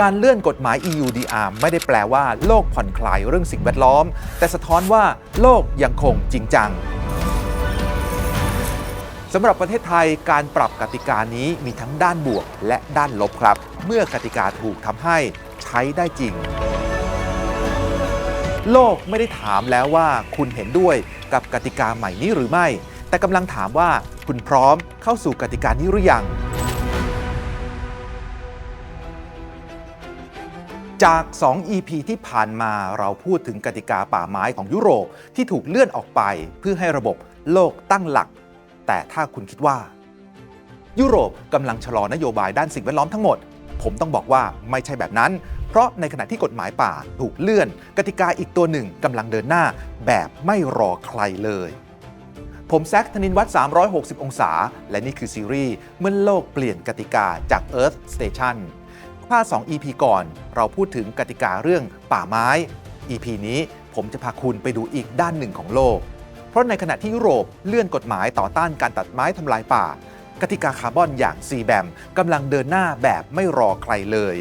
การเลื่อนกฎหมาย EUDR ไม่ได้แปลว่าโลกผ่อนคลายเรื่องสิ่งแวดล้อม แต่สะท้อนว่าโลกยังคงจริงจังสำหรับประเทศไทยการปรับกติกานี้มีทั้งด้านบวกและด้านลบครับ เมื่อกติกาถูกทำให้ใช้ได้จริง โลกไม่ได้ถามแล้วว่าคุณเห็นด้วยกับกติกาใหม่นี้หรือไม่ แต่กำลังถามว่าคุณพร้อมเข้าสู่กติกานี้หรือยัง จาก 2 EP ที่ผ่านมาเราพูดถึงกติกาป่าไม้ของยุโรปที่ถูกเลื่อนออกไปเพื่อให้ระบบโลกตั้งหลัก แต่ถ้าคุณคิดว่า ยุโรปกำลังชะลอนโยบายด้านสิ่งแวดล้อมทั้งหมด ผมต้องบอกว่าไม่ใช่แบบนั้น เพราะในขณะที่กฎหมายป่าถูกเลื่อน กติกาอีกตัวหนึ่งกำลังเดินหน้าแบบไม่รอใครเลย ผมแซคธนินวัฒน์360 องศา และนี่คือซีรีส์เมื่อโลกเปลี่ยนกติกาจาก Earth Station ถ้า2 EP ก่อน เราพูดถึงกติกาเรื่องป่าไม้ EP นี้ผมจะพาคุณไปดูอีกด้านหนึ่งของโลก เพราะในขณะที่ยุโรปเลื่อนกฎหมายต่อต้านการตัดไม้ทำลายป่า กติกาคาร์บอนอย่าง CBAM กำลังเดินหน้าแบบไม่รอใครเลย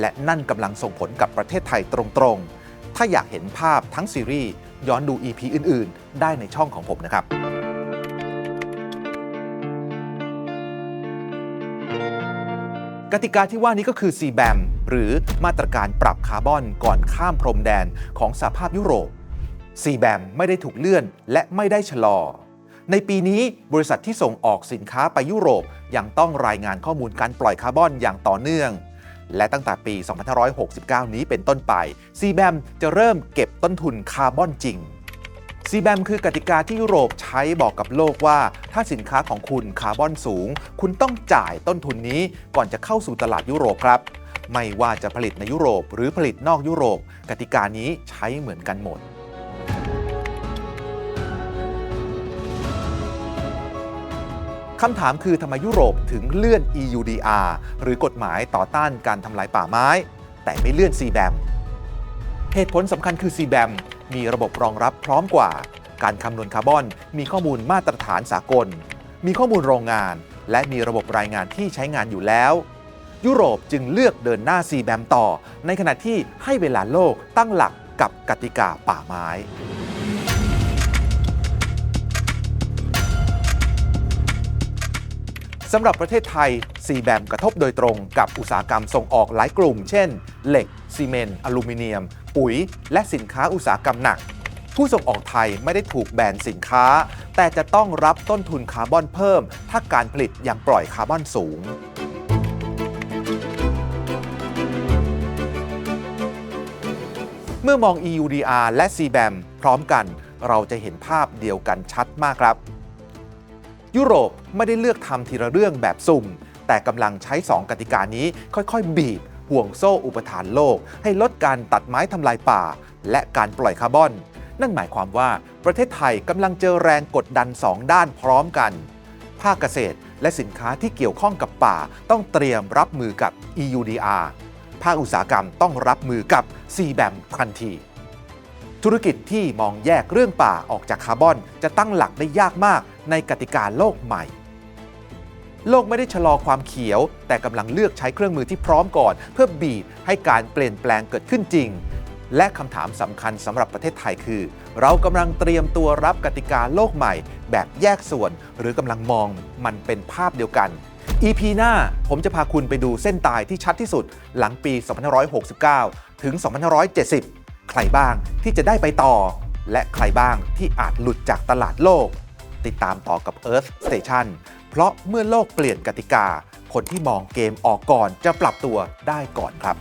และนั่นกำลังส่งผลกับประเทศไทยตรงๆ ถ้าอยากเห็นภาพทั้งซีรีส์ย้อนดู EP อื่น ๆ ได้ในช่องของผมนะครับ กติกาที่ว่านี้ก็คือ CBAM หรือมาตรการปรับคาร์บอนก่อนข้ามพรมแดนของสหภาพยุโรป CBAM ไม่ได้ถูกเลื่อนและไม่ได้ชะลอ ในปีนี้บริษัทที่ส่งออกสินค้าไปยุโรปยังต้องรายงานข้อมูลการปล่อยคาร์บอนอย่างต่อเนื่อง และตั้งแต่ปี 2569 นี้เป็นต้นไป CBAM จะเริ่มเก็บต้นทุนคาร์บอนจริง CBAM คือกติกาที่ยุโรปใช้บอกกับโลกว่า ถ้าสินค้าของคุณคาร์บอนสูง คุณต้องจ่ายต้นทุนนี้ก่อนจะเข้าสู่ตลาดยุโรปครับ ไม่ว่าจะผลิตในยุโรป หรือผลิตนอกยุโรป กติกานี้ใช้เหมือนกันหมดคำถามคือทำไมยุโรปถึงเลื่อน EUDR หรือกฎหมายต่อต้านการทำลายป่าไม้ แต่ไม่เลื่อน CBAM เหตุผลสำคัญคือ CBAM มีระบบรองรับพร้อมกว่า การคำนวณคาร์บอน มีข้อมูลมาตรฐานสากล มีข้อมูลโรงงาน และมีระบบรายงานที่ใช้งานอยู่แล้ว ยุโรปจึงเลือกเดินหน้า CBAM ต่อ ในขณะที่ให้เวลาโลกตั้งหลักกับกติกาป่าไม้ สำหรับประเทศไทย CBAM กระทบโดยตรงกับอุตสาหกรรมส่งออกหลายกลุ่ม เช่น เหล็ก ซีเมนต์ อลูมิเนียม ปุ๋ย และสินค้าอุตสาหกรรมหนัก ผู้ส่งออกไทยไม่ได้ถูกแบนสินค้า แต่จะต้องรับต้นทุนคาร์บอนเพิ่ม ถ้าการผลิตยังปล่อยคาร์บอนสูงเมื่อมอง EUDR และ CBAM พร้อมกัน เราจะเห็นภาพเดียวกันชัดมากครับ ยุโรปไม่ได้เลือกทำทีละเรื่องแบบสุ่ม แต่กำลังใช้ 2 กติกานี้ค่อย ๆ บีบห่วงโซ่อุปทานโลก ให้ลดการตัดไม้ทำลายป่า และการปล่อยคาร์บอน นั่นหมายความว่าประเทศไทยกำลังเจอแรงกดดัน 2 ด้านพร้อมกัน ภาคเกษตรและสินค้าที่เกี่ยวข้องกับป่า ต้องเตรียมรับมือกับ EUDR ภาคอุตสาหกรรมต้องรับมือกับ CBAM ทันที ธุรกิจที่มองแยกเรื่องป่าออกจากคาร์บอน จะตั้งหลักได้ยากมากในกติกาโลกใหม่ โลกไม่ได้ชะลอความเขียว แต่กำลังเลือกใช้เครื่องมือที่พร้อมก่อน เพื่อบีบให้การเปลี่ยนแปลงเกิดขึ้นจริง และคำถามสำคัญสำหรับประเทศไทยคือ เรากำลังเตรียมตัวรับกติกาโลกใหม่ แบบแยกส่วน หรือกำลังมองมันเป็นภาพเดียวกัน EP หน้าผมจะพาคุณไปดูเส้นตายที่ชัดที่สุด หลังปี 2569 ถึง 2570 ใครบ้าง ที่จะได้ไปต่อ และใครบ้างที่อาจหลุดจากตลาดโลก ติดตามต่อกับ Earth Station เพราะเมื่อโลกเปลี่ยนกติกา คนที่มองเกมออกก่อนจะปรับตัวได้ก่อนครับ